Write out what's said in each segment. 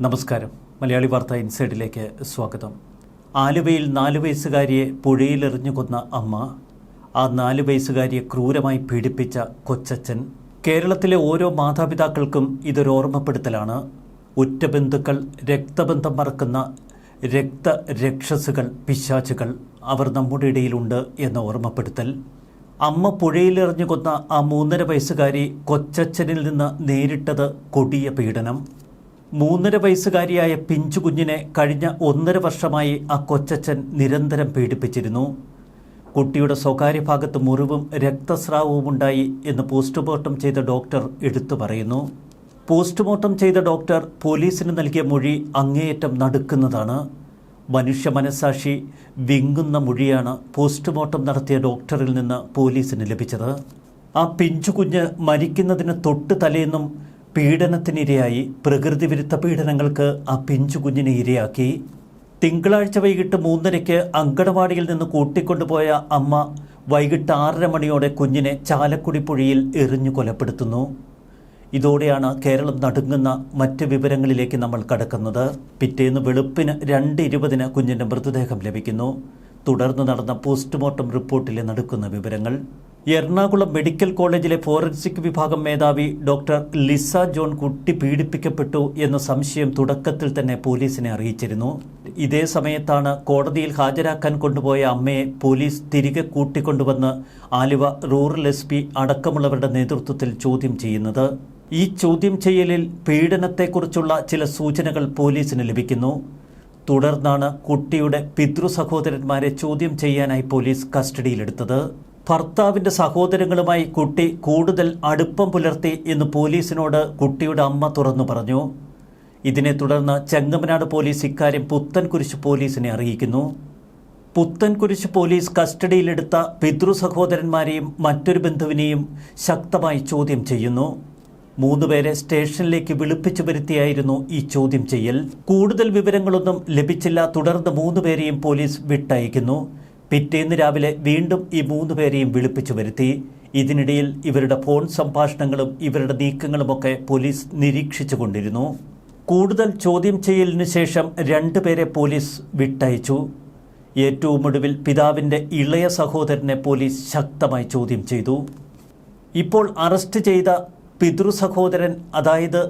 നമസ്കാരം. മലയാളി വാർത്ത ഇൻസൈഡിലേക്ക് സ്വാഗതം. ആലുവയിൽ നാല് വയസ്സുകാരിയെ പുഴയിലെറിഞ്ഞു കൊന്ന അമ്മ ആ നാല് വയസ്സുകാരിയെ ക്രൂരമായി പീഡിപ്പിച്ച കൊച്ചച്ഛൻ. കേരളത്തിലെ ഓരോ മാതാപിതാക്കൾക്കും ഇതൊരു ഓർമ്മപ്പെടുത്തലാണ് ഉറ്റ ബന്ധുക്കൾ രക്തബന്ധം മറക്കുന്ന രക്തരക്ഷസുകൾ പിശാചുകൾ അവർ നമ്മുടെ ഇടയിലുണ്ട് എന്ന ഓർമ്മപ്പെടുത്തൽ. അമ്മ പുഴയിലെറിഞ്ഞു കൊന്ന ആ മൂന്നര വയസ്സുകാരി കൊച്ചച്ഛനിൽ നിന്ന് നേരിട്ടത് കൊടിയ പീഡനം. മൂന്നര വയസ്സുകാരിയായ പിഞ്ചു കുഞ്ഞിനെ കഴിഞ്ഞ ഒന്നര വർഷമായി ആ കൊച്ചച്ഛൻ നിരന്തരം പീഡിപ്പിച്ചിരുന്നു. കുട്ടിയുടെ സ്വകാര്യ ഭാഗത്ത് മുറിവും രക്തസ്രാവവും ഉണ്ടായി എന്ന് പോസ്റ്റ്മോർട്ടം ചെയ്ത ഡോക്ടർ എടുത്തു പറയുന്നു. പോസ്റ്റ്മോർട്ടം ചെയ്ത ഡോക്ടർ പോലീസിന് നൽകിയ മൊഴി അങ്ങേയറ്റം നടുക്കുന്നതാണ്. മനുഷ്യ മനസാക്ഷി വിങ്ങുന്ന മൊഴിയാണ് പോസ്റ്റ്മോർട്ടം നടത്തിയ ഡോക്ടറിൽ നിന്ന് പോലീസിന് ലഭിച്ചത്. ആ പിഞ്ചു കുഞ്ഞ് മരിക്കുന്നതിന് തൊട്ട് തലേന്നും പീഡനത്തിനിരയായി പ്രകൃതി വിരുദ്ധ പീഡനങ്ങൾക്ക് ആ പിഞ്ചു കുഞ്ഞിനെ ഇരയാക്കി. തിങ്കളാഴ്ച വൈകിട്ട് മൂന്നരയ്ക്ക് അങ്കണവാടിയിൽ നിന്ന് കൂട്ടിക്കൊണ്ടുപോയ അമ്മ വൈകിട്ട് ആറര മണിയോടെ കുഞ്ഞിനെ ചാലക്കുടി പുഴയിൽ എറിഞ്ഞു കൊലപ്പെടുത്തുന്നു. ഇതോടെയാണ് കേരളം നടുങ്ങുന്ന മറ്റ് വിവരങ്ങളിലേക്ക് നമ്മൾ കടക്കുന്നത്. പിറ്റേന്ന് വെളുപ്പിന് രണ്ട് ഇരുപതിന് കുഞ്ഞിന്റെ മൃതദേഹം ലഭിക്കുന്നു. തുടർന്ന് നടന്ന പോസ്റ്റ്മോർട്ടം റിപ്പോർട്ടിലെ നടക്കുന്ന വിവരങ്ങൾ. എറണാകുളം മെഡിക്കൽ കോളേജിലെ ഫോറൻസിക് വിഭാഗം മേധാവി ഡോക്ടർ ലിസ ജോൺ കുട്ടി പീഡിപ്പിക്കപ്പെട്ടു എന്ന സംശയം തുടക്കത്തിൽ തന്നെ പോലീസിനെ അറിയിച്ചിരുന്നു. ഇതേ സമയത്താണ് കോടതിയിൽ ഹാജരാക്കാൻ കൊണ്ടുപോയ അമ്മയെ പോലീസ് തിരികെ കൂട്ടിക്കൊണ്ടുവന്ന് ആലുവ റൂറൽ എസ് പി അടക്കമുള്ളവരുടെ നേതൃത്വത്തിൽ ചോദ്യം ചെയ്യുന്നത്. ഈ ചോദ്യം ചെയ്യലിൽ പീഡനത്തെക്കുറിച്ചുള്ള ചില സൂചനകൾ പോലീസിന് ലഭിക്കുന്നു. തുടർന്നാണ് കുട്ടിയുടെ പിതൃ സഹോദരന്മാരെ ചോദ്യം ചെയ്യാനായി പോലീസ് കസ്റ്റഡിയിലെടുത്തത്. ഭർത്താവിന്റെ സഹോദരങ്ങളുമായി കുട്ടി കൂടുതൽ അടുപ്പം പുലർത്തി എന്ന് പോലീസിനോട് കുട്ടിയുടെ അമ്മ തുറന്നു പറഞ്ഞു. ഇതിനെ തുടർന്ന് ചെങ്ങമനാട് പോലീസ് ഇക്കാര്യം പുത്തൻകുരിശ് പോലീസിനെ അറിയിക്കുന്നു. പുത്തൻകുരിശ് പോലീസ് കസ്റ്റഡിയിലെടുത്ത പിതൃ സഹോദരന്മാരെയും മറ്റൊരു ബന്ധുവിനെയും ശക്തമായി ചോദ്യം ചെയ്യുന്നു. മൂന്നുപേരെ സ്റ്റേഷനിലേക്ക് വിളിപ്പിച്ചു വരുത്തിയായിരുന്നു ഈ ചോദ്യം ചെയ്യൽ. കൂടുതൽ വിവരങ്ങളൊന്നും ലഭിച്ചില്ല. തുടർന്ന് മൂന്നുപേരെയും പോലീസ് വിട്ടയക്കുന്നു. പിറ്റേന്ന് രാവിലെ വീണ്ടും ഈ മൂന്നുപേരെയും വിളിപ്പിച്ചു വരുത്തി. ഇതിനിടയിൽ ഇവരുടെ ഫോൺ സംഭാഷണങ്ങളും ഇവരുടെ നീക്കങ്ങളുമൊക്കെ പോലീസ് നിരീക്ഷിച്ചു കൊണ്ടിരുന്നു കൂടുതൽ ചോദ്യം ചെയ്യലിന് ശേഷം രണ്ടുപേരെ പോലീസ് വിട്ടയച്ചു. ഏറ്റവും ഒടുവിൽ പിതാവിന്റെ ഇളയ സഹോദരനെ പോലീസ് ശക്തമായി ചോദ്യം ചെയ്തു. ഇപ്പോൾ അറസ്റ്റ് ചെയ്ത പിതൃ സഹോദരൻ അതായത്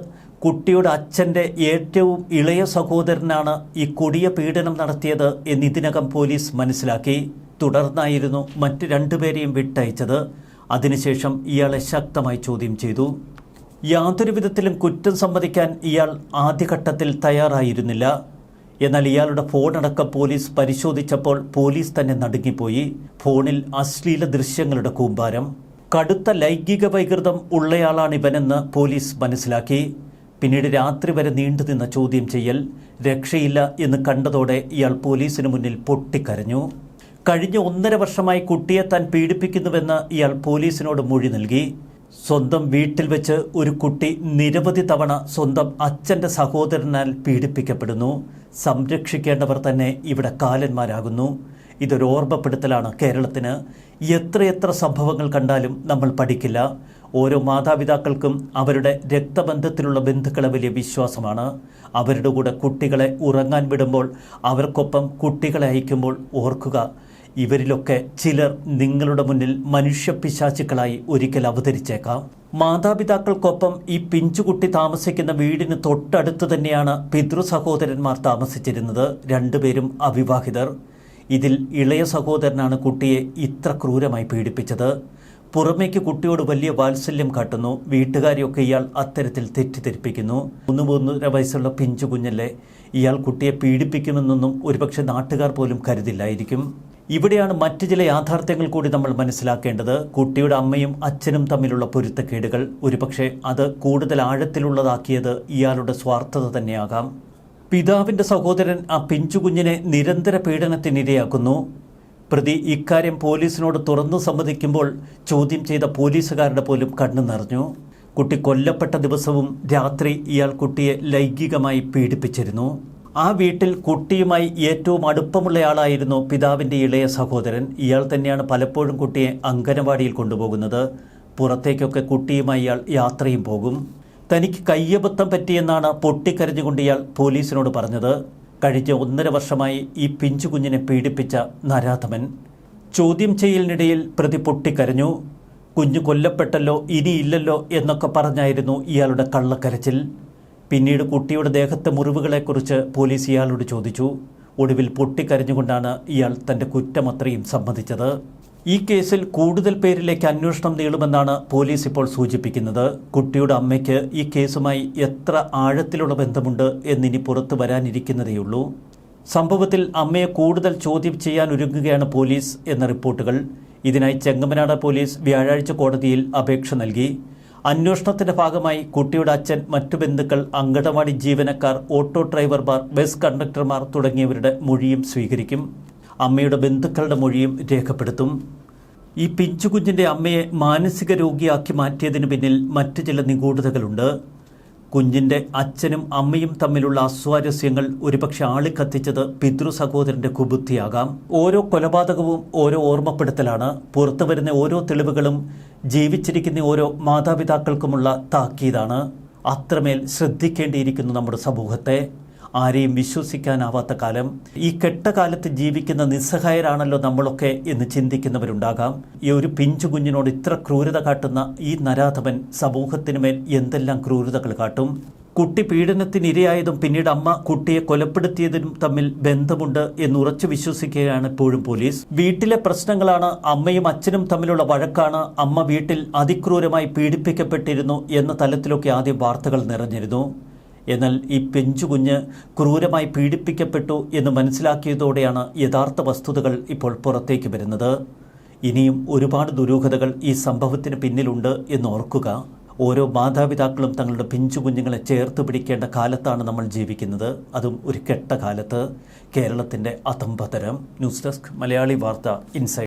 കുട്ടിയുടെ അച്ഛന്റെ ഏറ്റവും ഇളയ സഹോദരനാണ് ഈ കൊടിയ പീഡനം നടത്തിയത് എന്ന് ഇതിനകം പോലീസ് മനസ്സിലാക്കി. തുടർന്നായിരുന്നു മറ്റ് രണ്ടുപേരെയും വിട്ടയച്ചത്. അതിനുശേഷം ഇയാളെ ശക്തമായി ചോദ്യം ചെയ്തു. യാതൊരു വിധത്തിലും കുറ്റം സമ്മതിക്കാൻ ഇയാൾ ആദ്യഘട്ടത്തിൽ തയ്യാറായിരുന്നില്ല. എന്നാൽ ഇയാളുടെ ഫോണടക്കം പോലീസ് പരിശോധിച്ചപ്പോൾ പോലീസ് തന്നെ നടുങ്ങിപ്പോയി. ഫോണിൽ അശ്ലീല ദൃശ്യങ്ങളുടെ കൂമ്പാരം. കടുത്ത ലൈംഗിക വൈകൃതം ഉള്ളയാളാണിവനെന്ന് പോലീസ് മനസ്സിലാക്കി. പിന്നീട് രാത്രി വരെ നീണ്ടുനിന്ന ചോദ്യം ചെയ്യൽ രക്ഷയില്ല എന്ന് കണ്ടതോടെ ഇയാൾ പോലീസിന് മുന്നിൽ പൊട്ടിക്കരഞ്ഞു. കഴിഞ്ഞ ഒന്നര വർഷമായി കുട്ടിയെ താൻ പീഡിപ്പിക്കുന്നുവെന്ന് ഇയാൾ പോലീസിനോട് മൊഴി നൽകി. സ്വന്തം വീട്ടിൽ വെച്ച് ഒരു കുട്ടി നിരവധി തവണ സ്വന്തം അച്ഛന്റെ സഹോദരനാൽ പീഡിപ്പിക്കപ്പെടുന്നു. സംരക്ഷിക്കേണ്ടവർ തന്നെ ഇവിടെ കാലന്മാരാകുന്നു. ഇതൊരു ഓർമ്മപ്പെടുത്തലാണ് കേരളത്തിന്. എത്രയെത്ര സംഭവങ്ങൾ കണ്ടാലും നമ്മൾ പഠിക്കില്ല. ഓരോ മാതാപിതാക്കൾക്കും അവരുടെ രക്തബന്ധത്തിലുള്ള ബന്ധുക്കളെ വലിയ വിശ്വാസമാണ്. അവരുടെ കൂടെ കുട്ടികളെ ഉറങ്ങാൻ വിടുമ്പോൾ അവർക്കൊപ്പം കുട്ടികളെ അയക്കുമ്പോൾ ഓർക്കുക ഇവരിലൊക്കെ ചിലർ നിങ്ങളുടെ മുന്നിൽ മനുഷ്യ പിശാചുക്കളായി ഒരിക്കൽ അവതരിച്ചേക്കാം. മാതാപിതാക്കൾക്കൊപ്പം ഈ പിഞ്ചുകുട്ടി താമസിക്കുന്ന വീടിന് തൊട്ടടുത്ത് തന്നെയാണ് പിതൃ സഹോദരന്മാർ താമസിച്ചിരുന്നത്. രണ്ടുപേരും അവിവാഹിതർ. ഇതിൽ ഇളയ സഹോദരനാണ് കുട്ടിയെ ഇത്ര ക്രൂരമായി പീഡിപ്പിച്ചത്. പുറമേക്ക് കുട്ടിയോട് വലിയ വാത്സല്യം കാട്ടുന്നു. വീട്ടുകാരെയൊക്കെ ഇയാൾ അത്തരത്തിൽ തെറ്റിദ്ധരിപ്പിക്കുന്നു. മൂന്ന് മൂന്നര വയസ്സുള്ള പിഞ്ചു കുഞ്ഞല്ലേ. ഇയാൾ കുട്ടിയെ പീഡിപ്പിക്കുമെന്നൊന്നും ഒരുപക്ഷെ നാട്ടുകാർ പോലും കരുതില്ലായിരിക്കും. ഇവിടെയാണ് മറ്റു ചില യാഥാർത്ഥ്യങ്ങൾ കൂടി നമ്മൾ മനസ്സിലാക്കേണ്ടത്. കുട്ടിയുടെ അമ്മയും അച്ഛനും തമ്മിലുള്ള പൊരുത്തക്കേടുകൾ. ഒരുപക്ഷെ അത് കൂടുതൽ ആഴത്തിലുള്ളതാക്കിയത് ഇയാളുടെ സ്വാർത്ഥത തന്നെയാകാം. പിതാവിന്റെ സഹോദരൻ ആ പിഞ്ചുകുഞ്ഞിനെ നിരന്തര പീഡനത്തിനിരയാക്കുന്നു. പ്രതി ഇക്കാര്യം പോലീസിനോട് തുറന്നു സമ്മതിക്കുമ്പോൾ ചോദ്യം ചെയ്ത പോലീസുകാരുടെ പോലും കണ്ണു നിറഞ്ഞു കുട്ടി കൊല്ലപ്പെട്ട ദിവസവും രാത്രി ഇയാൾ കുട്ടിയെ ലൈംഗികമായി പീഡിപ്പിച്ചിരുന്നു. ആ വീട്ടിൽ കുട്ടിയുമായി ഏറ്റവും അടുപ്പമുള്ളയാളായിരുന്നു പിതാവിന്റെ ഇളയ സഹോദരൻ. ഇയാൾ തന്നെയാണ് പലപ്പോഴും കുട്ടിയെ അങ്കനവാടിയിൽ കൊണ്ടുപോകുന്നത്. പുറത്തേക്കൊക്കെ കുട്ടിയുമായി ഇയാൾ യാത്രയും പോകും. തനിക്ക് കയ്യബദ്ധം പറ്റിയെന്നാണ് പൊട്ടിക്കരഞ്ഞുകൊണ്ട് ഇയാൾ പോലീസിനോട് പറഞ്ഞത്. കഴിഞ്ഞ ഒന്നര വർഷമായി ഈ പിഞ്ചു കുഞ്ഞിനെ പീഡിപ്പിച്ച നരാധമൻ. ചോദ്യം ചെയ്യലിനിടയിൽ പ്രതി പൊട്ടിക്കരഞ്ഞു. കുഞ്ഞു കൊല്ലപ്പെട്ടല്ലോ ഇനിയില്ലല്ലോ എന്നൊക്കെ പറഞ്ഞായിരുന്നു ഇയാളുടെ കള്ളക്കരച്ചിൽ. പിന്നീട് കുട്ടിയുടെ ദേഹത്തെ മുറിവുകളെക്കുറിച്ച് പോലീസ് ഇയാളോട് ചോദിച്ചു. ഒടുവിൽ പൊട്ടിക്കരഞ്ഞുകൊണ്ടാണ് ഇയാൾ തന്റെ കുറ്റമത്രയും സമ്മതിച്ചത്. ഈ കേസിൽ കൂടുതൽ പേരിലേക്ക് അന്വേഷണം നീളുമെന്നാണ് പോലീസ് ഇപ്പോൾ സൂചിപ്പിക്കുന്നത്. കുട്ടിയുടെ അമ്മയ്ക്ക് ഈ കേസുമായി എത്ര ആഴത്തിലുള്ള ബന്ധമുണ്ട് എന്നിനി പുറത്തു വരാനിരിക്കുന്നതേയുള്ളൂ. സംഭവത്തിൽ അമ്മയെ കൂടുതൽ ചോദ്യം ചെയ്യാൻ ഒരുങ്ങുകയാണ് പോലീസ് എന്ന റിപ്പോർട്ടുകൾ. ഇതിനായി ചെങ്ങമനാട് പോലീസ് വ്യാഴാഴ്ച കോടതിയിൽ അപേക്ഷ നൽകി. അന്വേഷണത്തിന്റെ ഭാഗമായി കുട്ടിയുടെ അച്ഛൻ മറ്റു ബന്ധുക്കൾ അങ്കണവാടി ജീവനക്കാർ ഓട്ടോ ഡ്രൈവർമാർ ബസ് കണ്ടക്ടർമാർ തുടങ്ങിയവരുടെ മൊഴിയും സ്വീകരിക്കും. അമ്മയുടെ ബന്ധുക്കളുടെ മൊഴിയും രേഖപ്പെടുത്തും. ഈ പിഞ്ചുകുഞ്ഞിന്റെ അമ്മയെ മാനസിക രോഗിയാക്കി മാറ്റിയതിനു പിന്നിൽ മറ്റു ചില നിഗൂഢതകളുണ്ട്. കുഞ്ഞിന്റെ അച്ഛനും അമ്മയും തമ്മിലുള്ള അസ്വാരസ്യങ്ങൾ ഒരുപക്ഷെ ആളിക്കത്തിച്ചത് പിതൃ സഹോദരന്റെ കുബുദ്ധിയാകാം. ഓരോ കൊലപാതകവും ഓരോ ഓർമ്മപ്പെടുത്തലാണ്. പുറത്തു വരുന്ന ഓരോ തെളിവുകളും ജീവിച്ചിരിക്കുന്ന ഓരോ മാതാപിതാക്കൾക്കുമുള്ള താക്കീതാണ്. അത്രമേൽ ശ്രദ്ധിക്കേണ്ടിയിരിക്കുന്നു നമ്മുടെ സമൂഹത്തെ. ആരെയും വിശ്വസിക്കാനാവാത്ത കാലം. ഈ കെട്ട കാലത്ത് ജീവിക്കുന്ന നിസ്സഹായരാണല്ലോ നമ്മളൊക്കെ എന്ന് ചിന്തിക്കുന്നവരുണ്ടാകാം. ഈ ഒരു പിഞ്ചു കുഞ്ഞിനോട് ഇത്ര ക്രൂരത കാട്ടുന്ന ഈ നരാധവൻ സമൂഹത്തിന് മേൽ എന്തെല്ലാം ക്രൂരതകൾ കാട്ടും? കുട്ടി പീഡനത്തിനിരയായതും പിന്നീട് അമ്മ കുട്ടിയെ കൊലപ്പെടുത്തിയതിനും തമ്മിൽ ബന്ധമുണ്ട് എന്ന് ഉറച്ചു വിശ്വസിക്കുകയാണ് ഇപ്പോഴും പോലീസ്. വീട്ടിലെ പ്രശ്നങ്ങളാണ് അമ്മയും അച്ഛനും തമ്മിലുള്ള വഴക്കാണ് അമ്മ വീട്ടിൽ അതിക്രൂരമായി പീഡിപ്പിക്കപ്പെട്ടിരുന്നു എന്ന തലത്തിലൊക്കെ ആദ്യം വാർത്തകൾ നിറഞ്ഞിരുന്നു. എന്നാൽ ഈ പെഞ്ചുകുഞ്ഞ് ക്രൂരമായി പീഡിപ്പിക്കപ്പെട്ടു എന്ന് മനസ്സിലാക്കിയതോടെയാണ് യഥാർത്ഥ വസ്തുതകൾ ഇപ്പോൾ പുറത്തേക്ക് വരുന്നത്. ഇനിയും ഒരുപാട് ദുരൂഹതകൾ ഈ സംഭവത്തിന് പിന്നിലുണ്ട് എന്ന് ഓർക്കുക. ഓരോ മാതാപിതാക്കളും തങ്ങളുടെ പിഞ്ചു കുഞ്ഞുങ്ങളെ ചേർത്ത് പിടിക്കേണ്ട കാലത്താണ് നമ്മൾ ജീവിക്കുന്നത്. അതും ഒരു കെട്ട കാലത്ത്. കേരളത്തിന്റെ അതമ്പതരം ന്യൂസ് ഡെസ്ക് മലയാളി വാർത്ത ഇൻസൈഡ്.